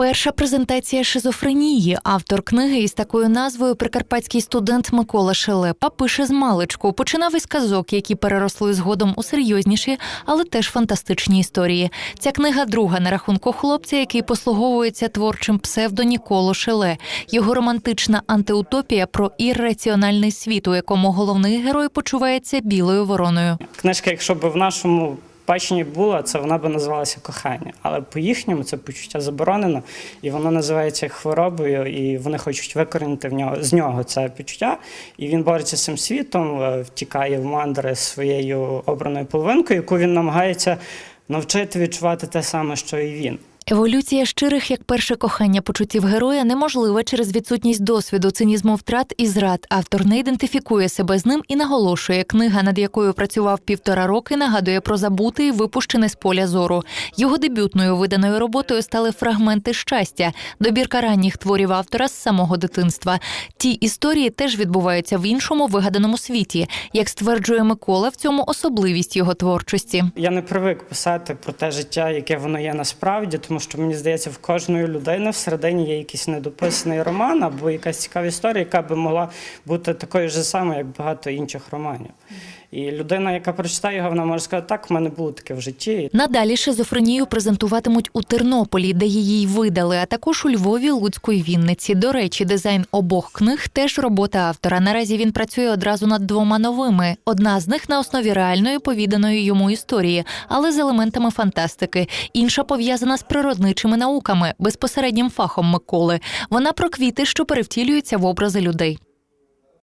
Перша презентація шизофренії. Автор книги із такою назвою Прикарпатський студент Микола Шелепа пише з маличку. Починав із казок, які переросли згодом у серйозніші, але теж фантастичні історії. Ця книга друга на рахунку хлопця, який послуговується творчим псевдо Ніколо Шеле. Його романтична антиутопія про ірраціональний світ, у якому головний герой почувається білою вороною. Книжка, якщо б в нашому баченні була, це вона би називалася кохання. Але по їхньому це почуття заборонено, і воно називається хворобою, і вони хочуть викорінити в нього з нього це почуття. І він бореться з цим світом, е, втікає в мандри своєю обраною половинкою, яку він намагається навчити відчувати те саме, що і він. Еволюція щирих як перше кохання почуттів героя неможлива через відсутність досвіду, цинізму втрат і зрад. Автор не ідентифікує себе з ним і наголошує, книга, над якою працював півтора роки, нагадує про забутий, і випущений з поля зору. Його дебютною виданою роботою стали фрагменти щастя, добірка ранніх творів автора з самого дитинства. Ті історії теж відбуваються в іншому вигаданому світі. Як стверджує Микола, в цьому особливість його творчості. Я не привик писати про те життя, яке воно є насправді, тому що мені здається, в кожної людини всередині є якийсь недописаний роман або якась цікава історія, яка би могла бути такою ж самою, як багато інших романів. І людина, яка прочитає його, вона може сказати, так, в мене було таке в житті. Надалі шизофренію презентуватимуть у Тернополі, де її й видали, а також у Львові, Луцьку і Вінниці. До речі, дизайн обох книг теж робота автора. Наразі він працює одразу над двома новими. Одна з них на основі реальної повіданої йому історії, але з елементами фантастики. Інша пов'язана з природничими науками, безпосереднім фахом Миколи. Вона про квіти, що перевтілюються в образи людей.